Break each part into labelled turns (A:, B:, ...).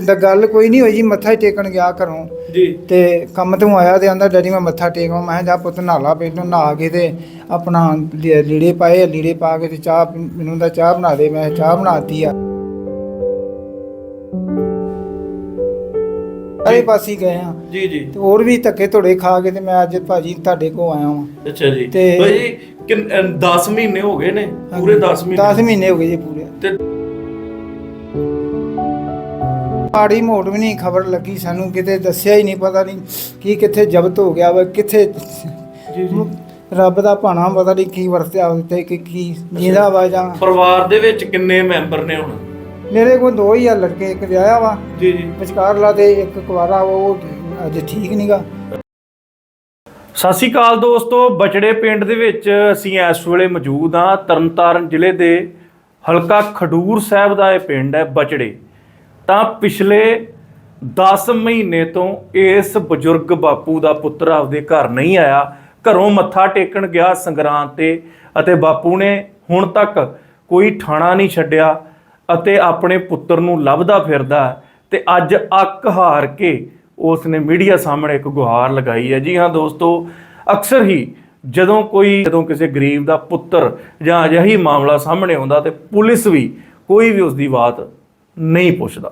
A: ਤਾਂ ਗੱਲ ਕੋਈ ਨਹੀਂ ਹੋਈ ਜੀ ਮੱਥਾ ਹੀ ਟੇਕਣ ਗਿਆ ਘਰੋਂ।
B: ਜੀ।
A: ਤੇ ਕੰਮ ਤੋਂ ਆਇਆ ਤੇ ਆਂਦਾ ਡੈਡੀ ਮੈਂ ਮੱਥਾ ਟੇਕਵਾਂ। ਮੈਂ ਕਿਹਾ ਜਾ ਪੁੱਤ ਨਾਲਾ ਪਹਿਲੋਂ ਨਹਾ ਕੇ ਤੇ ਆਪਣਾ ਲੀ- ਲੀੜੇ ਪਾਏ ਲੀੜੇ ਪਾ ਕੇ ਤੇ ਚਾਹ ਪੀ- ਮੈਨੂੰ ਦਾ ਚਾਹ ਬਣਾ ਦੇ। ਮੈਂ ਚਾਹ ਬਣਾਤੀ ਆ। ਸਾਰੇ ਪਾਸੇ ਗਏ ਆ।
B: ਜੀ ਜੀ।
A: ਤੇ ਹੋਰ ਵੀ ਧੱਕੇ ਧੋੜੇ ਖਾ ਕੇ ਤੇ ਮੈਂ ਅੱਜ ਭਾਜੀ ਤੁਹਾਡੇ ਕੋ ਆਇਆ ਹਾਂ
B: ਅੱਛਾ ਜੀ।
A: ਤੇ-
B: ਭਾਈ ਕਿ 10 ਮਹੀਨੇ ਹੋ ਗਏ ਨੇ? ਪੂਰੇ 10 ਮਹੀਨੇ?
A: 10 ਮਹੀਨੇ ਹੋ ਗਏ ਜੀ ਪੂਰੇ।
B: ਤੇ
A: ਮਾੜੀ ਮੋੜ ਵੀ ਨਹੀਂ ਖਬਰ ਲੱਗੀ ਸਾਨੂੰ ਕਿਤੇ ਦੱਸਿਆ ਹੀ ਨਹੀਂ ਪਤਾ ਨਹੀਂ ਕੀ ਕਿੱਥੇ ਜ਼ਬਤ ਹੋ ਗਿਆ ਵਾ ਕਿੱਥੇ
B: ਜੀ ਜੀ।
A: ਰੱਬ ਦਾ ਭਾਣਾ ਪਤਾ ਨਹੀਂ ਕੀ ਵਰਤਿਆ ਉੱਤੇ ਕਿ ਕੀ ਜਿੰਦਾ ਵਾ ਜਾਂ
B: ਪਰਿਵਾਰ ਦੇ ਵਿੱਚ ਕਿੰਨੇ ਮੈਂਬਰ ਨੇ ਹੁਣ?
A: ਮੇਰੇ ਕੋਲ ਦੋ ਹੀ ਆ ਲੜਕੇ ਇੱਕ ਵਿਆਹਿਆ ਵਾ
B: ਜੀ ਜੀ।
A: ਵਿਚਕਾਰਲਾ ਤੇ ਇੱਕ ਕੁਵਾਰਾ ਵਾ, ਉਹ ਅਜੇ ਠੀਕ ਨਹੀਂਗਾ
B: ਸਤਿ ਸ਼੍ਰੀ ਅਕਾਲ ਦੋਸਤੋ ਬਚੜੇ ਪਿੰਡ ਦੇ ਵਿੱਚ ਅਸੀਂ ਇਸ ਵੇਲੇ ਮੌਜੂਦ ਹਾਂ ਤਰਨਤਾਰਨ ਜ਼ਿਲ੍ਹੇ ਦੇ ਹਲਕਾ ਖਡੂਰ ਸਾਹਿਬ ਦਾ ਇਹ ਪਿੰਡ ਹੈ ਬਚੜੇ। ਤਾਂ ਪਿਛਲੇ 10 ਮਹੀਨੇ ਤੋਂ ਇਸ ਬਜ਼ੁਰਗ ਬਾਪੂ ਦਾ ਪੁੱਤਰ ਆਪਦੇ ਘਰ ਨਹੀਂ ਆਇਆ, ਘਰੋਂ ਮੱਥਾ ਟੇਕਣ ਗਿਆ ਸੰਗਰਾਂਦ ਤੇ ਅਤੇ ਬਾਪੂ ਨੇ ਹੁਣ ਤੱਕ ਕੋਈ ਠਾਣਾ ਨਹੀਂ ਛੱਡਿਆ ਅਤੇ ਆਪਣੇ ਪੁੱਤਰ ਨੂੰ ਲੱਭਦਾ ਫਿਰਦਾ ਹੈ ਤੇ ਅੱਜ ਅੱਕ ਹਾਰ ਕੇ ਉਸ ਨੇ ਮੀਡੀਆ ਸਾਹਮਣੇ ਇੱਕ ਗੁਹਾਰ ਲਗਾਈ ਹੈ। ਜੀ ਹਾਂ ਦੋਸਤੋ, ਅਕਸਰ ਹੀ ਜਦੋਂ ਕੋਈ, ਜਦੋਂ ਕਿਸੇ ਗਰੀਬ ਦਾ ਪੁੱਤਰ ਜਾਂ ਅਜਿਹੀ ਮਾਮਲਾ ਸਾਹਮਣੇ ਆਉਂਦਾ ਤੇ ਪੁਲਿਸ ਵੀ ਕੋਈ ਵੀ ਉਸ ਦੀ ਬਾਤ ਨਹੀਂ ਪੁੱਛਦਾ।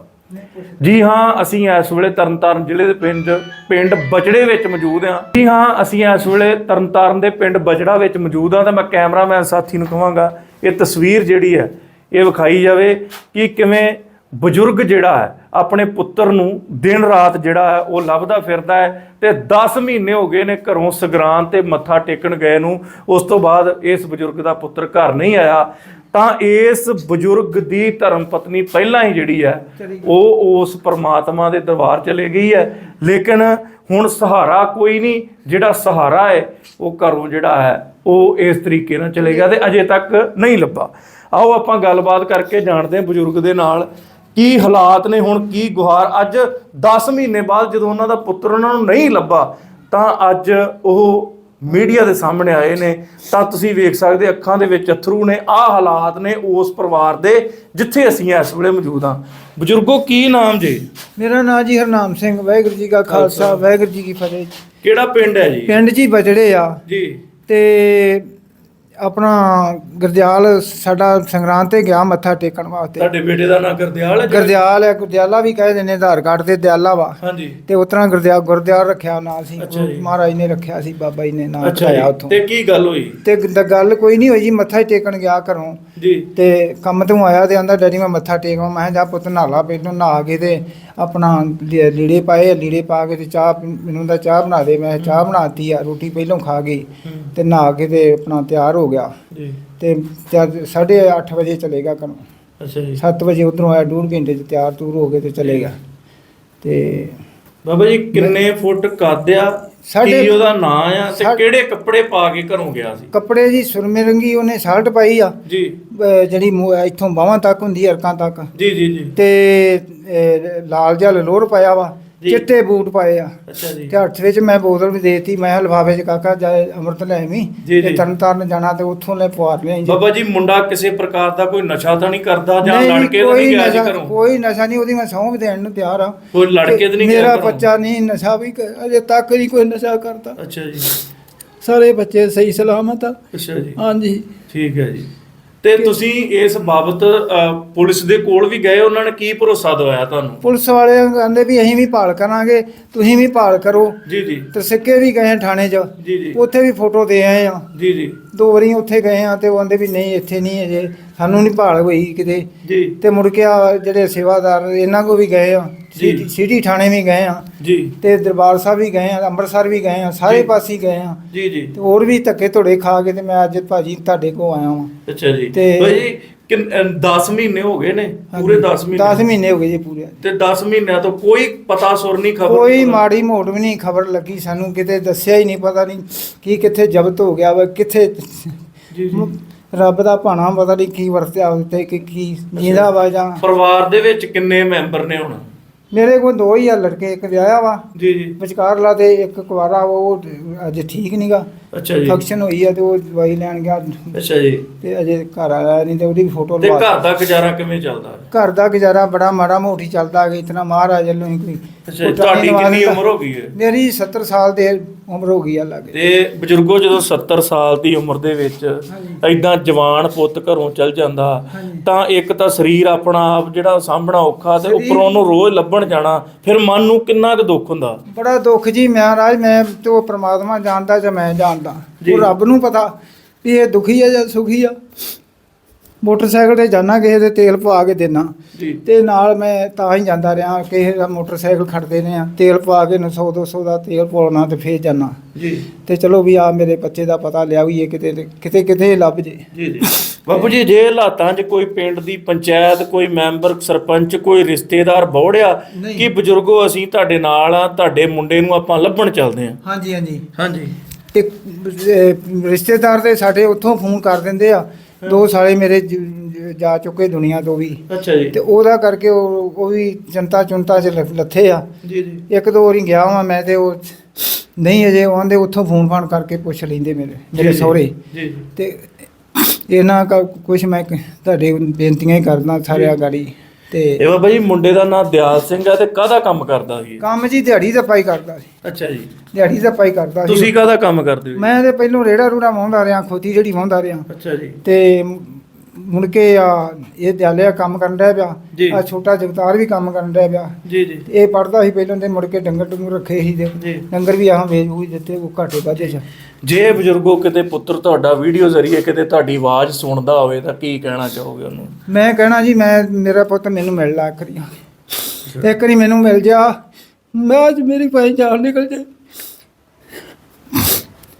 B: ਜੀ ਹਾਂ ਅਸੀਂ ਇਸ ਵੇਲੇ ਤਰਨਤਾਰਨ ਜ਼ਿਲ੍ਹੇ ਦੇ ਪਿੰਡ ਪਿੰਡ ਬਚੜੇ ਵਿੱਚ ਮੌਜੂਦ ਹਾਂ। ਜੀ ਹਾਂ ਅਸੀਂ ਇਸ ਵੇਲੇ ਤਰਨਤਾਰਨ ਦੇ ਪਿੰਡ ਬਚੜਾ ਵਿੱਚ ਮੌਜੂਦ ਹਾਂ ਤਾਂ ਮੈਂ ਕੈਮਰਾਮੈਨ ਸਾਥੀ ਨੂੰ ਕਹਾਂਗਾ ਇਹ ਤਸਵੀਰ ਜਿਹੜੀ ਹੈ ਇਹ ਵਿਖਾਈ ਜਾਵੇ ਕਿ ਕਿਵੇਂ ਬਜ਼ੁਰਗ ਜਿਹੜਾ ਹੈ ਆਪਣੇ ਪੁੱਤਰ ਨੂੰ ਦਿਨ ਰਾਤ ਜਿਹੜਾ ਹੈ ਉਹ ਲੱਭਦਾ ਫਿਰਦਾ ਹੈ ਤੇ 10 ਮਹੀਨੇ ਹੋ ਗਏ ਨੇ ਘਰੋਂ ਸਗਰਾਨ ਤੇ ਮੱਥਾ ਟੇਕਣ ਗਏ ਨੂੰ। ਉਸ ਤੋਂ ਬਾਅਦ ਇਸ ਬਜ਼ੁਰਗ ਦਾ ਪੁੱਤਰ ਘਰ ਨਹੀਂ ਆਇਆ। ਤਾਂ ਇਸ ਬਜ਼ੁਰਗ ਦੀ ਧਰਮ ਪਤਨੀ ਪਹਿਲਾਂ ਹੀ ਜਿਹੜੀ ਹੈ ਉਹ ਉਸ ਪਰਮਾਤਮਾ ਦੇ ਦਰਬਾਰ ਚਲੇ ਗਈ ਹੈ। ਲੇਕਿਨ ਹੁਣ ਸਹਾਰਾ ਕੋਈ ਨਹੀਂ ਜਿਹੜਾ ਸਹਾਰਾ ਹੈ ਉਹ ਘਰੋਂ ਜਿਹੜਾ ਹੈ ਉਹ ਇਸ ਤਰੀਕੇ ਨਾਲ ਚਲੇ ਗਿਆ ਤੇ ਅਜੇ ਤੱਕ ਨਹੀਂ ਲੱਭਾ। ਆਓ ਆਪਾਂ ਗੱਲਬਾਤ ਕਰਕੇ ਜਾਣਦੇ ਹਾਂ ਬਜ਼ੁਰਗ ਦੇ ਨਾਲ ਕੀ ਹਾਲਾਤ ਨੇ ਹੁਣ ਕੀ ਗੁਹਾਰ। ਅੱਜ 10 ਮਹੀਨੇ ਬਾਅਦ ਜਦੋਂ ਉਹਨਾਂ ਦਾ ਪੁੱਤਰ ਉਹਨਾਂ ਨੂੰ ਨਹੀਂ ਲੱਭਾ ਤਾਂ ਅੱਜ ਉਹ ਮੀਡੀਆ ਦੇ ਸਾਹਮਣੇ ਆਏ ਨੇ ਤਾਂ ਤੁਸੀਂ ਵੇਖ ਸਕਦੇ ਅੱਖਾਂ ਦੇ ਵਿੱਚ ਅਥਰੂ ਨੇ ਆਹ ਹਾਲਾਤ ਨੇ ਉਸ ਪਰਿਵਾਰ ਦੇ ਜਿੱਥੇ ਅਸੀਂ ਇਸ ਵੇਲੇ ਮੌਜੂਦ ਹਾਂ। ਬਜ਼ੁਰਗੋ ਕੀ ਨਾਮ ਜੀ?
A: ਮੇਰਾ ਨਾਂ ਜੀ ਹਰਨਾਮ ਸਿੰਘ ਵਾਹਿਗੁਰੂ ਜੀ ਕਾ ਖਾਲਸਾ ਵਾਹਿਗੁਰੂ ਜੀ ਕੀ ਫਤਿਹ।
B: ਕਿਹੜਾ ਪਿੰਡ ਹੈ ਜੀ?
A: ਪਿੰਡ ਜੀ ਬਜੜੇ ਆ।
B: ਜੀ।
A: ਤੇ ਆਪਣਾ ਗਰਦਿਆਲ ਸਾਡਾ ਸੰਗਰਾਂਦ ਤੇ ਗਿਆ ਮੱਥਾ ਟੇਕਣ ਵਾਸਤੇ।
B: ਤੁਹਾਡੇ ਬੇਟੇ ਦਾ ਨਾਂ ਗੁਰਦਿਆਲ ਹੈ?
A: ਗਰਦਿਆਲ ਹੈ ਗੁਰਦਿਆਲਾ ਵੀ ਕਹਿ ਦਿੰਦੇ ਆਧਾਰ ਕਾਰਡ ਤੇ ਦਿਆਲਾ ਵਾ।
B: ਹਾਂਜੀ।
A: ਤੇ ਉਤਰਾ ਗੁਰਦਿਆਲ ਗੁਰਦਿਆਲ ਰੱਖਿਆ ਨਾਂ ਸੀ।
B: ਅੱਛਾ ਜੀ।
A: ਮਹਾਰਾਜ ਨੇ ਰੱਖਿਆ ਸੀ ਬਾਬਾ ਜੀ ਨੇ ਨਾਂ
B: ਅੱਛਾ
A: ਰੱਖਿਆ
B: ਜੀ।
A: ਉਥੋਂ।
B: ਤੇ ਕੀ ਗੱਲ ਹੋਈ?
A: ਤੇ ਗ- ਗੱਲ ਕੋਈ ਨਹੀਂ ਹੋਈ ਜੀ ਮੱਥਾ ਹੀ ਟੇਕਣ ਗਿਆ ਘਰੋਂ।
B: ਜੀ।
A: ਤੇ ਕੰਮ ਤੋਂ ਆਇਆ ਤੇ ਆਂਦਾ ਡੈਡੀ ਮੈਂ ਮੱਥਾ ਟੇਕਵਾਂ ਮੈਂ ਕਿਹਾ ਜਾ ਪੁੱਤ ਨਾਲਾ ਪਹਿਲੋਂ ਨਹਾ ਕੇ ਤੇ ਆਪਣਾ ਲੀ- ਲੀੜੇ ਪਾਏ ਲੀੜੇ ਪਾ ਕੇ ਤੇ ਚਾਹ ਪੀ- ਮੈਨੂੰ ਦਾ ਚਾਹ ਬਣਾ ਦੇ ਮੈਂ ਚਾਹ ਬਣਾਤੀ ਆ ਰੋਟੀ ਪਹਿਲੋਂ ਖਾ ਗਈ
B: ਹੂੰ।
A: ਤੇ ਨਹਾ ਕੇ ਤੇ ਆਪਣਾ ਤਿਆਰ ਹੋ ਗਿਆ।
B: ਜੀ।
A: ਤੇ 8:30 ਵਜੇ ਚਲੇਗਾ ਘਰੋਂ।
B: ਅੱਛਾ ਜੀ।
A: 7 ਵਜੇ ਉਧਰੋਂ ਆਇਆ ਡੂਢ ਘੰਟੇ ਚ ਤਿਆਰ ਤੂਰ ਹੋ ਕੇ ਤੇ ਚਲੇਗਾ ਤੇ
B: ਬਾਬਾ ਜੀ ਕਿੰਨੇ ਫੁੱਟ ਕੱਦ ਆ
A: ਸਾਡੇ-
B: ਕੀ ਉਹਦਾ ਨਾਂ ਆ ਤੇ ਕਿਹੜੇ ਕੱਪੜੇ ਪਾ ਕੇ ਘਰੋਂ ਗਿਆ ਸੀ?
A: ਕੱਪੜੇ ਜੀ ਸੁਰਮੇ ਰੰਗੀ ਉਹਨੇ ਸ਼ਰਟ ਪਾਈ ਆ।
B: ਜੀ।
A: ਜਿਹੜੀ ਇੱਥੋਂ ਬਾਹਾਂ ਤੱਕ ਹੁੰਦੀ ਅਰਕਾਂ ਤੱਕ।
B: ਜੀ ਜੀ ਜੀ।
A: ਤੇ ਲਾਲ ਜਿਹਾ ਲੋਰ ਪਾਇਆ ਵਾ। ਚਿੱਟੇ ਬੂਟ ਪਾਏ ਆ।
B: ਅੱਛਾ ਜੀ।
A: ਤੇ ਹੱਥ ਵਿੱਚ ਮੈਂ ਬੋਤਲ ਵੀ ਦੇਤੀ। ਮੈਂ ਹਲਵਾਵੇ ਚ ਕਾਕਾ ਜਾਏ ਅੰਮ੍ਰਿਤ ਲੈ ਆਵੀਂ।
B: ਜੀ,
A: ਤੇ
B: ਜੀ।
A: ਤਾਰਨ ਜਾਣਾ ਤੇ ਉੱਥੋਂ ਲੈ ਪਵਾਰ ਲਿਆਈ ਜੀ।
B: ਬਾਬਾ ਜੀ ਮੁੰਡਾ ਕਿਸੇ ਪ੍ਰਕਾਰ ਦਾ ਕੋਈ ਨਸ਼ਾ ਤਾਂ ਨਹੀਂ ਕਰਦਾ ਜਾਂ
A: ਨਹੀਂ,
B: ਤਾਂ
A: ਕੋਈ
B: ਨਹੀਂ ਗਿਆ ਜੀ
A: ਨਸ਼ਾ-
B: ਘਰੋਂ?
A: ਕੋਈ ਨਸ਼ਾ ਨਹੀਂ ਉਹਦੀ ਮੈਂ ਸਹੁੰ ਵੀ ਦੇਣ ਨੂੰ ਤਿਆਰ ਆ।
B: ਕੋਈ ਲੜਕੇ ਤਾਂ ਨਹੀਂ ਗਿਆ
A: ਮੇਰਾ
B: ਘਰੋਂ?
A: ਬੱਚਾ ਨਹੀਂ ਨਸ਼ਾ ਵੀ ਕ- ਅਜੇ ਤੱਕ ਨਹੀਂ ਕੋਈ ਨਸ਼ਾ ਕਰਦਾ।
B: ਅੱਛਾ ਜੀ।
A: ਸਾਰੇ ਬੱਚੇ ਸਹੀ ਸਲਾਮਤ ਆ।
B: ਅੱਛਾ ਜੀ।
A: ਹਾਂਜੀ।
B: ਠੀਕ ਹੈ ਜੀ। ਤੇ ਤੁਸੀਂ ਇਸ ਬਾਬਤ ਪੁਲਿਸ ਦੇ ਕੋਲ ਵੀ ਗਏ ਉਹਨਾਂ ਨੇ ਕੀ ਭਰੋਸਾ ਦਵਾਇਆ ਤੁਹਾਨੂੰ?
A: ਪੁਲਿਸ ਵਾਲੇ ਕਹਿੰਦੇ ਵੀ ਅਸੀਂ ਵੀ ਭਾਲ ਕਰਾਂਗੇ ਤੁਸੀਂ ਵੀ ਭਾਲ ਕਰੋ।
B: ਜੀ ਜੀ।
A: ਤੇ ਸਿੱਕੇ ਵੀ ਗਏ ਥਾਣੇ 'ਚ।
B: ਜੀ ਜੀ।
A: ਉੱਥੇ ਵੀ ਫੋਟੋ ਦੇ ਆਏ ਆ।
B: ਜੀ ਜੀ।
A: ਦੋ ਵਾਰੀ ਉੱਥੇ ਗਏ ਆ ਤੇ ਉਹ ਕਹਿੰਦੇ ਵੀ ਨਹੀਂ ਇੱਥੇ ਨਹੀਂ ਅਜੇ। ਸਾਨੂੰ ਨਹੀਂ ਭਾਲ ਹੋਈ ਕਿਤੇ।
B: ਜੀ।
A: ਤੇ ਮੁੜ ਕੇ ਆ ਜਿਹੜੇ ਸੇਵਾਦਾਰ ਇਹਨਾਂ ਕੋ ਵੀ ਗਏ ਆ।
B: ਜੀ।
A: ਸਿਟੀ- ਥਾਣੇ ਵੀ ਗਏ ਆ।
B: ਜੀ।
A: ਤੇ ਦਰਬਾਰ ਸਾਹਿਬ ਵੀ ਗਏ ਆ ਅੰਮ੍ਰਿਤਸਰ ਵੀ ਗਏ ਆ ਸਾਰੇ
B: ਜੀ।
A: ਪਾਸੇ ਹੀ ਗਏ ਆ।
B: ਜੀ ਜੀ।
A: ਤੇ ਹੋਰ ਵੀ ਧੱਕੇ ਧੋੜੇ ਖਾ ਕੇ ਤੇ ਮੈਂ ਅੱਜ ਭਾਜੀ ਤੁਹਾਡੇ ਕੋ ਆਇਆ ਵਾਂ।
B: ਅੱਛਾ ਜੀ।
A: ਤੇ-
B: ਭਾਈ ਕਿ 10 ਮਹੀਨੇ ਹੋ ਗਏ ਨੇ ਪੂਰੇ 10 ਮਹੀਨੇ।
A: 10 ਮਹੀਨੇ ਹੋ ਗਏ ਜੀ ਪੂਰੇ।
B: ਤੇ 10 ਮਹੀਨਿਆਂ ਤੋਂ ਕੋਈ ਪਤਾ ਸੁਰ ਨਹੀਂ ਖਬਰ
A: ਕੋਈ ਮਾੜੀ ਮੋੜ ਵੀ ਨਹੀਂ ਖਬਰ ਲੱਗੀ ਸਾਨੂੰ ਕਿਤੇ ਦੱਸਿਆ ਹੀ ਨਹੀਂ ਪਤਾ ਨਹੀਂ ਕੀ ਕਿੱਥੇ ਜ਼ਬਤ ਹੋ ਗਿਆ ਵਾ ਕਿੱਥੇ
B: ਜੀ ਜੀ।
A: ਰੱਬ ਦਾ ਭਾਣਾ ਪਤਾ ਨਹੀਂ ਕੀ ਵਰਤਿਆ ਉੱਤੇ ਕਿ ਕੀ ਜਿੰਦਾ ਵਾ ਜਾਂ
B: ਪਰਿਵਾਰ ਦੇ ਵਿੱਚ ਕਿੰਨੇ ਮੈਂਬਰ ਨੇ ਹੁਣ?
A: ਮੇਰੇ ਕੋਲ ਦੋ ਹੀ ਆ ਲੜਕੇ ਇੱਕ ਵਿਆਹਿਆ ਵਾ।
B: ਜੀ ਜੀ।
A: ਵਿਚਕਾਰਲਾ ਤੇ ਇੱਕ ਕੁਆਰਾ ਵਾ, ਉਹ ਅਜੇ ਠੀਕ ਨਹੀਂਗਾ
B: ਅੱਛਾ ਜੀ
A: ਫੰਕਸ਼ਨ ਹੋਈ ਆ ਤੇ ਉਹ ਦਵਾਈ ਲੈਣ ਗਿਆ
B: ਅੱਛਾ ਜੀ
A: ਤੇ ਅਜੇ ਘਰ ਆਇਆ ਨਹੀਂ ਤੇ ਉਹਦੀ ਫੋਟੋ
B: ਤੇ
A: ਲਵਾ
B: ਘਰ ਦਾ ਗੁਜ਼ਾਰਾ ਕਿਵੇਂ ਚੱਲਦਾ ਹੈ?
A: ਘਰ ਦਾ ਗੁਜ਼ਾਰਾ ਬੜਾ ਮਾੜਾ ਮੋਟੀ ਚੱਲਦਾ ਕਿ ਇਤਨਾ ਮਹਾਰਾਜ ਵੱਲੋਂ ਹੀ ਕੋਈ
B: ਅੱਛਾ ਜੀ, ਤੁਹਾਡੀ ਕਿੰਨੀ। ਉਮਰ ਹੋ ਗਈ ਹੈ
A: ਮੇਰੀ 70 ਸਾਲ ਦੇ ਉਮਰ ਹੋ ਗਈ ਆ ਲੱਗੇ
B: ਤੇ ਬਜ਼ੁਰਗੋ ਜਦੋਂ 70 ਸਾਲ ਦੀ ਉਮਰ ਦੇ ਵਿੱਚ। ਐਦਾਂ ਜਵਾਨ ਪੁੱਤ ਘਰੋਂ ਚਲ ਜਾਂਦਾ। ਤਾਂ ਇੱਕ ਤਾਂ ਸਰੀਰ ਆਪਣਾ ਆਪ ਜਿਹੜਾ ਸਾਂਭਣਾ ਔਖਾ ਤੇ ਉੱਪਰੋਂ ਉਹਨੂੰ ਰੋਜ਼ ਲੱਭਣ ਜਾਣਾ ਫਿਰ ਮਨ ਨੂੰ ਕਿੰਨਾ ਕੁ ਦੁੱਖ ਹੁੰਦਾ
A: ਬੜਾ ਦੁੱਖ ਜੀ ਮਹਾਰਾਜ ਮੈਂ ਤੇ ਉਹ ਪ੍ਰਮਾਤਮਾ ਜਾਣਦਾ ਜਾਂ ਮੈਂ ਜਾਣਦਾ
B: ਜੀ।
A: ਉਹ ਰੱਬ ਨੂੰ ਪਤਾ ਵੀ ਇਹ ਦੁਖੀ ਆ ਜਾਂ ਸੁਖੀ ਆ। ਮੋਟਰਸਾਈਕਲ ਤੇ ਜਾਣਾ ਕਿਸੇ ਦੇ ਤੇਲ ਪਵਾ ਕੇ ਦੇਣਾ
B: ਜੀ।
A: ਤੇ ਨਾਲ ਮੈਂ ਤਾਂ ਹੀ ਜਾਂਦਾ ਰਿਹਾ ਕਿਸੇ ਦਾ ਮੋਟਰਸਾਈਕਲ ਖੜਦੇ ਨੇ ਆ ਤੇਲ ਪਵਾ ਕੇ 100 200 ਦਾ ਤੇਲ ਪਾਉਣਾ ਤੇ ਫੇਰ ਜਾਣਾ
B: ਜੀ।
A: ਤੇ ਚਲੋ ਵੀ ਆ ਮੇਰੇ ਬੱਚੇ ਦਾ ਪਤਾ ਲਿਆ ਵੀ ਇਹ ਕਿਤੇ ਕਿਤੇ ਕਿਤੇ ਲੱਭ ਜੇ।
B: ਜੀ ਜੀ। ਬਾਪੂ ਜੀ ਜੇ ਹਾਲਾਤਾਂ 'ਚ ਕੋਈ ਪਿੰਡ ਦੀ ਪੰਚਾਇਤ ਕੋਈ ਮੈਂਬਰ ਸਰਪੰਚ ਕੋਈ ਰਿਸ਼ਤੇਦਾਰ ਬੌੜਿਆ। ਕਿ ਬਜ਼ੁਰਗੋ ਅਸੀਂ ਤੁਹਾਡੇ ਨਾਲ ਆ ਤੁਹਾਡੇ ਮੁੰਡੇ ਨੂੰ ਆਪਾਂ ਲੱਭਣ ਚੱਲਦੇ ਆ?
A: ਹਾਂਜੀ ਹਾਂਜੀ।
B: ਹਾਂਜੀ।
A: ਤੇ ਅਹ, ਰਿਸ਼ਤੇਦਾਰ ਤੇ ਸਾਡੇ ਉੱਥੋਂ ਫੋਨ ਕਰ ਦਿੰਦੇ ਆ ਦੋ ਸਾਲੇ ਮੇਰੇ ਜ- ਜ- ਜਾ ਚੁੱਕੇ ਦੁਨੀਆ ਤੋਂ ਵੀ।
B: ਅੱਛਾ ਜੀ।
A: ਤੇ ਉਹਦਾ ਕਰਕੇ ਉਹ ਉਹ ਵੀ ਜਨਤਾ ਚੁੰਤਾ ਚ ਲ- ਲੱਥੇ ਆ।
B: ਜੀ ਜੀ।
A: ਇੱਕ ਦੋ ਵਾਰੀ ਗਿਆ ਵਾਂ ਮੈਂ ਤੇ ਉਹ ਨਹੀਂ ਅਜੇ ਆਉਂਦੇ ਉੱਥੋਂ ਫੋਨ ਫਾਨ ਕਰਕੇ ਪੁੱਛ ਲੈਂਦੇ ਮੇਰੇ ਮੇਰੇ
B: ਜੀ,
A: ਸਹੁਰੇ।
B: ਜੀ ਜੀ।
A: ਤੇ ਇਹਨਾਂ ਕਾ ਕੁਝ ਮੈਂ ਕ- ਤੁਹਾਡੇ ਬੇਨਤੀਆਂ ਹੀ ਕਰਦਾ ਸਾਰਿਆਂ ਗਾੜੀ। ਤੇ
B: ਇਹ ਬਾਬਾ ਜੀ ਮੁੰਡੇ ਦਾ ਨਾਮ ਦਿਆਲ ਸਿੰਘ ਹੈ ਤੇ ਕਾਹਦਾ ਕੰਮ ਕਰਦਾ ਸੀ
A: ਕੰਮ ਜੀ ਦਿਹਾੜੀ ਦਾ ਪਾਈ ਕਰਦਾ ਸੀ।
B: ਅੱਛਾ ਜੀ।
A: ਦਿਹਾੜੀ ਦਾ ਪਾਈ ਕਰਦਾ ਸੀ।
B: ਤੁਸੀਂ ਕਾਹਦਾ ਕੰਮ ਕਰਦੇ ਹੋ
A: ਮੈਂ ਤੇ ਪਹਿਲੋਂ ਰੇੜਾ ਰੂੜਾ ਵਾਹੁੰਦਾ ਰਿਹਾ ਖੋਤੀ ਜਿਹੜੀ ਵਾਹੁੰਦਾ ਰਿਹਾ।
B: ਅੱਛਾ ਜੀ।
A: ਤੇ ਮੁੜ ਕੇ ਆ ਇਹ ਦਿਆਲਿਆ ਕੰਮ ਕਰਨ ਡਿਆ
B: ਜੀ।
A: ਪਿਆ ਆ ਛੋਟਾ ਜਗਤਾਰ ਵੀ ਕੰਮ ਕਰਨ ਡਿਆ ਪਿਆ।
B: ਜੀ ਜੀ।
A: ਇਹ ਪੜਦਾ ਸੀ ਪਹਿਲਾਂ ਤੇ ਮੁੜ ਕੇ ਡੰਗਰ ਡੰਗਰ ਰੱਖੇ ਸੀ ਤੇ। ਡੰਗਰ ਵੀ ਆਹ ਵੇਚ ਵੂਚ ਦਿੱਤੇ ਉਹ ਘਾਟੇ ਵਾਧੇ ਚ।
B: ਜੇ ਬਜ਼ੁਰਗੋ ਕਿਤੇ ਪੁੱਤਰ ਤੁਹਾਡਾ ਵੀਡੀਓ ਜ਼ਰੀਏ ਕਿਤੇ ਤੁਹਾਡੀ ਆਵਾਜ਼ ਸੁਣਦਾ ਹੋਵੇ ਤਾਂ ਕੀ ਕਹਿਣਾ ਚਾਹੋਗੇ ਉਹਨੂੰ?
A: ਮੈਂ ਕਹਿਣਾ ਜੀ ਮੈਂ ਮੇਰਾ ਪੁੱਤ ਮੈਨੂੰ ਮਿਲ ਲਾ ਕਰੀ ਇੱਕ ਵਾਰੀ ਮੈਨੂੰ ਮਿਲ ਜਾ। ਮੈਂ ਅੱਜ ਮੇਰੀ ਭਾਈ ਜਾਨ ਨਿਕਲ ਜੇ।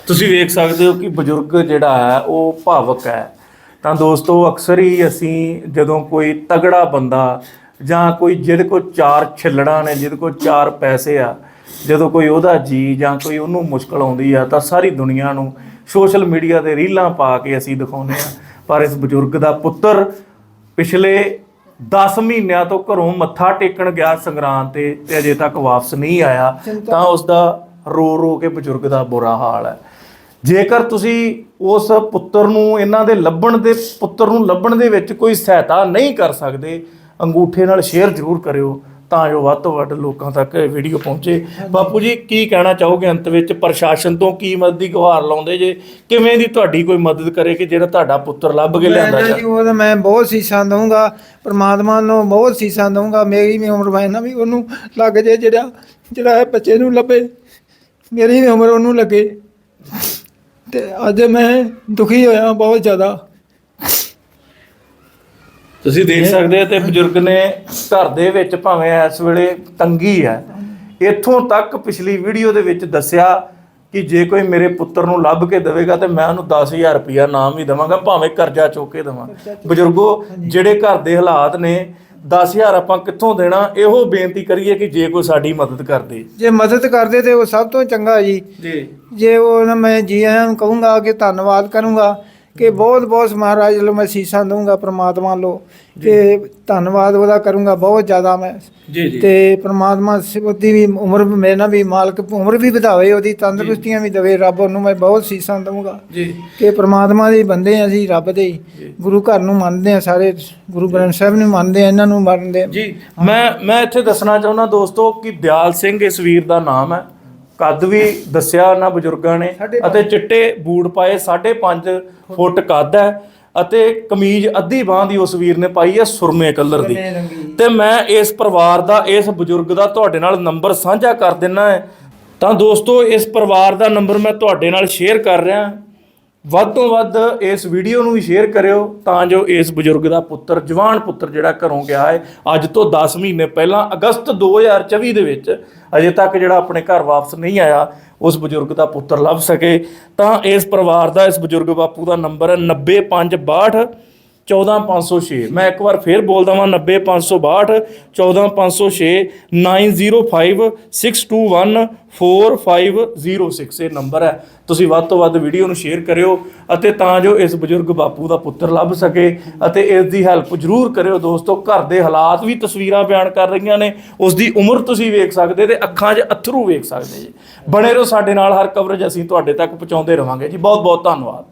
B: ਤੁਸੀਂ ਵੇਖ ਸਕਦੇ ਹੋ ਕਿ ਬਜ਼ੁਰਗ ਜਿਹੜਾ ਹੈ ਉਹ ਭਾਵਕ ਹੈ। ਤਾਂ ਦੋਸਤੋ ਅਕਸਰ ਹੀ ਅਸੀਂ ਜਦੋਂ ਕੋਈ ਤਗੜਾ ਬੰਦਾ ਜਾਂ ਕੋਈ ਜਿਹਦੇ ਕੋਲ ਚਾਰ ਛਿੱਲੜਾਂ ਨੇ ਜਿਹਦੇ ਕੋਲ ਚਾਰ ਪੈਸੇ ਆ ਜਦੋਂ ਕੋਈ ਉਹਦਾ ਜੀ ਜਾਂ ਕੋਈ ਉਹਨੂੰ ਮੁਸ਼ਕਲ ਆਉਂਦੀ ਆ ਤਾਂ ਸਾਰੀ ਦੁਨੀਆ ਨੂੰ ਸੋਸ਼ਲ ਮੀਡੀਆ ਤੇ ਰੀਲਾਂ ਪਾ ਕੇ ਅਸੀਂ ਦਿਖਾਉਂਦੇ ਆ। ਪਰ ਇਸ ਬਜ਼ੁਰਗ ਦਾ ਪੁੱਤਰ ਪਿਛਲੇ 10 ਮਹੀਨਿਆਂ ਤੋਂ ਘਰੋਂ ਮੱਥਾ ਟੇਕਣ ਗਿਆ ਸੰਗਰਾਂਦ ਤੇ ਤੇ ਅਜੇ ਤੱਕ ਵਾਪਸ ਨਹੀਂ ਆਇਆ ਤਾਂ ਉਸ ਦਾ ਰੋ ਰੋ ਕੇ ਬਜ਼ੁਰਗ ਦਾ ਬੁਰਾ ਹਾਲ ਹੈ। ਜੇਕਰ ਤੁਸੀਂ ਉਸ ਪੁੱਤਰ ਨੂੰ ਇਹਨਾਂ ਦੇ ਲੱਭਣ ਦੇ ਪੁੱਤਰ ਨੂੰ ਲੱਭਣ ਦੇ ਵਿੱਚ ਕੋਈ ਸਹਾਇਤਾ ਨਹੀਂ ਕਰ ਸਕਦੇ ਅੰਗੂਠੇ ਨਾਲ ਸ਼ੇਅਰ ਜ਼ਰੂਰ ਕਰਿਓ ਤਾਂ ਜੋ ਵੱਧ ਤੋਂ ਵੱਧ ਲੋਕਾਂ ਤੱਕ ਇਹ ਵੀਡੀਓ ਪਹੁੰਚੇ। ਬਾਪੂ ਜੀ ਕੀ ਕਹਿਣਾ ਚਾਹੋਗੇ ਅੰਤ ਵਿੱਚ? ਪ੍ਰਸ਼ਾਸਨ ਤੋਂ ਕੀ ਮਦਦ ਦੀ ਗੁਹਾਰ ਲਾਉਂਦੇ ਜੇ? ਕਿਵੇਂ ਦੀ ਤੁਹਾਡੀ ਕੋਈ ਮਦਦ ਕਰੇ ਕਿ ਜਿਹੜਾ ਤੁਹਾਡਾ ਪੁੱਤਰ ਲੱਭ ਕੇ ਲਿਆਂਦਾ ਜਾ?
A: ਜੀ ਉਹ ਤਾਂ ਮੈਂ ਬਹੁਤ ਸੀਸਾਂ ਦਊਂਗਾ ਪ੍ਰਮਾਤਮਾ ਨੂੰ ਬਹੁਤ ਸੀਸਾਂ ਦਊਂਗਾ ਮੇਰੀ ਵੀ ਉਮਰ ਵਾਇਨਾ ਵੀ ਉਹਨੂੰ ਲੱਗ ਜੇ ਜਿਹੜਾ ਜਿਹੜਾ ਬੱਚੇ ਨੂੰ ਲੱਭੇ ਮੇਰੀ ਵੀ ਉਮਰ ਉਹਨੂੰ ਲੱਗੇ। ਤੇ ਅੱਜ ਮੈਂ ਦੁਖੀ ਹੋਇਆ ਬਹੁਤ ਜ਼ਿਆਦਾ।
B: ਤੁਸੀਂ ਦੇਖ ਸਕਦੇ ਹੋ ਤੇ ਬਜ਼ੁਰਗ ਨੇ ਘਰ ਦੇ ਵਿੱਚ ਭਾਵੇਂ ਇਸ ਵੇਲੇ ਤੰਗੀ ਹੈ, ਇੱਥੋਂ ਤੱਕ ਪਿਛਲੀ ਵੀਡੀਓ ਦੇ ਵਿੱਚ ਦੱਸਿਆ ਕਿ ਜੇ ਕੋਈ ਮੇਰੇ ਪੁੱਤਰ ਨੂੰ ਲੱਭ ਕੇ ਦੇਵੇਗਾ ਤੇ ਮੈਂ ਉਹਨੂੰ 10000 ਰੁਪਇਆ ਨਾਮ ਵੀ ਦੇਵਾਂਗਾ ਭਾਵੇਂ ਕਰਜ਼ਾ ਚੁੱਕ ਕੇ ਦੇਵਾਂ। ਬਜ਼ੁਰਗੋ ਜਿਹੜੇ ਘਰ ਦੇ ਹਾਲਾਤ ਨੇ 10000 ਆਪਾਂ ਕਿੱਥੋਂ ਦੇਣਾ? ਇਹੋ ਬੇਨਤੀ ਕਰੀਏ ਕਿ ਜੇ ਕੋਈ ਸਾਡੀ ਮਦਦ ਕਰ ਦੇ।
A: ਜੇ ਮਦਦ ਕਰਦੇ ਤੇ ਉਹ ਸਭ ਤੋਂ ਚੰਗਾ ਜੀ।
B: ਜੀ।
A: ਜੇ ਉਹ ਮੈਂ ਜੀ ਆਇਆਂ ਨੂੰ ਕਹੂੰਗਾ ਕਿ ਧੰਨਵਾਦ ਕਰੂੰਗਾ ਕਿ ਬਹੁਤ ਬਹੁਤ ਮਹਾਰਾਜ ਵੱਲੋਂ ਮੈਂ ਸੀਸਾਂ ਦਊਂਗਾ ਪ੍ਰਮਾਤਮਾ ਵੱਲੋਂ ਕਿ ਧੰਨਵਾਦ ਉਹਦਾ ਕਰੂੰਗਾ ਬਹੁਤ ਜ਼ਿਆਦਾ ਮੈਂ।
B: ਜੀ ਜੀ।
A: ਤੇ ਪ੍ਰਮਾਤਮਾ ਉਹਦੀ ਵੀ ਉਮਰ ਮੇਰੇ ਨਾਲ ਵੀ ਮਾਲਕ ਉਮਰ ਵੀ ਵਧਾਵੇ ਉਹਦੀ ਤੰਦਰੁਸਤੀਆਂ ਵੀ ਦੇਵੇ ਰੱਬ ਉਹਨੂੰ ਮੈਂ ਬਹੁਤ ਸੀਸਾਂ ਦਊਂਗਾ।
B: ਜੀ।
A: ਕਿ ਪ੍ਰਮਾਤਮਾ ਦੇ ਬੰਦੇ ਹਾਂ ਅਸੀਂ ਰੱਬ ਦੇ। ਗੁਰੂ ਘਰ ਨੂੰ ਮੰਨਦੇ ਆ ਸਾਰੇ ਗੁਰੂ ਗ੍ਰੰਥ ਸਾਹਿਬ ਨੂੰ ਮੰਨਦੇ ਆ ਇਹਨਾਂ ਨੂੰ ਮੰਨਦੇ ਆ।
B: ਜੀ ਮੈਂ ਮੈਂ ਇੱਥੇ ਦੱਸਣਾ ਚਾਹੁੰਦਾ ਦੋਸਤੋ ਕਿ ਦਿਆਲ ਸਿੰਘ ਇਸ ਵੀਰ ਦਾ ਨਾਮ ਹੈ। ਕੱਦ ਵੀ ਦੱਸਿਆ ਉਹਨਾਂ ਬਜ਼ੁਰਗਾਂ ਨੇ ਅਤੇ ਚਿੱਟੇ ਬੂਟ ਪਾਏ 5.5 ਫੁੱਟ ਕੱਦ ਹੈ ਅਤੇ ਕਮੀਜ਼ ਅੱਧੀ ਬਾਹ ਦੀ ਉਸ ਵੀਰ ਨੇ ਪਾਈ ਹੈ ਸੁਰਮੇ ਕਲਰ ਦੀ। ਤੇ ਮੈਂ ਇਸ ਪਰਿਵਾਰ ਦਾ ਇਸ ਬਜ਼ੁਰਗ ਦਾ ਤੁਹਾਡੇ ਨਾਲ ਨੰਬਰ ਸਾਂਝਾ ਕਰ ਦਿੰਨਾ ਹੈ। ਤਾਂ ਦੋਸਤੋ ਇਸ ਪਰਿਵਾਰ ਦਾ ਨੰਬਰ ਮੈਂ ਤੁਹਾਡੇ ਨਾਲ ਸ਼ੇਅਰ ਕਰ ਰਿਹਾ। ਵੱਧ ਤੋਂ ਵੱਧ ਇਸ ਵੀਡੀਓ ਨੂੰ ਵੀ ਸ਼ੇਅਰ ਕਰਿਓ ਤਾਂ ਜੋ ਇਸ ਬਜ਼ੁਰਗ ਦਾ ਪੁੱਤਰ, ਜਵਾਨ ਪੁੱਤਰ ਜਿਹੜਾ ਘਰੋਂ ਗਿਆ ਹੈ, ਅੱਜ ਤੋਂ 10 ਮਹੀਨੇ ਪਹਿਲਾਂ, ਅਗਸਤ 2024 ਦੇ ਵਿੱਚ ਅਜੇ ਤੱਕ ਜਿਹੜਾ ਆਪਣੇ ਘਰ ਵਾਪਸ ਨਹੀਂ ਆਇਆ, ਉਸ ਬਜ਼ੁਰਗ ਦਾ ਪੁੱਤਰ ਲੱਭ ਸਕੇ। ਤਾਂ ਇਸ ਪਰਿਵਾਰ ਦਾ, ਇਸ ਬਜ਼ੁਰਗ ਬਾਪੂ ਦਾ ਨੰਬਰ ਹੈ 9562 14506 ਮੈਂ ਇੱਕ ਵਾਰ ਫੇਰ ਬੋਲਦਾ ਵਾਂ 90562 14506 9056214506 ਇਹ ਨੰਬਰ ਹੈ। ਤੁਸੀਂ ਵੱਧ ਤੋਂ ਵੱਧ ਵੀਡੀਓ ਨੂੰ ਸ਼ੇਅਰ ਕਰਿਓ ਅਤੇ ਤਾਂ ਜੋ ਇਸ ਬਜ਼ੁਰਗ ਬਾਪੂ ਦਾ ਪੁੱਤਰ ਲੱਭ ਸਕੇ ਅਤੇ ਇਸ ਦੀ ਹੈਲਪ ਜ਼ਰੂਰ ਕਰਿਓ ਦੋਸਤੋ। ਘਰ ਦੇ ਹਾਲਾਤ ਵੀ ਤਸਵੀਰਾਂ ਬਿਆਨ ਕਰ ਰਹੀਆਂ ਨੇ। ਉਸ ਦੀ ਉਮਰ ਤੁਸੀਂ ਵੇਖ ਸਕਦੇ ਤੇ ਅੱਖਾਂ 'ਚ ਅਥਰੂ ਵੇਖ ਸਕਦੇ ਜੀ। ਬਣੇ ਰਹੋ ਸਾਡੇ ਨਾਲ, ਹਰ ਕਵਰੇਜ ਅਸੀਂ ਤੁਹਾਡੇ ਤੱਕ ਪਹੁੰਚਾਉਂਦੇ ਰਵਾਂਗੇ ਜੀ। ਬਹੁਤ ਬਹੁਤ ਧੰਨਵਾਦ।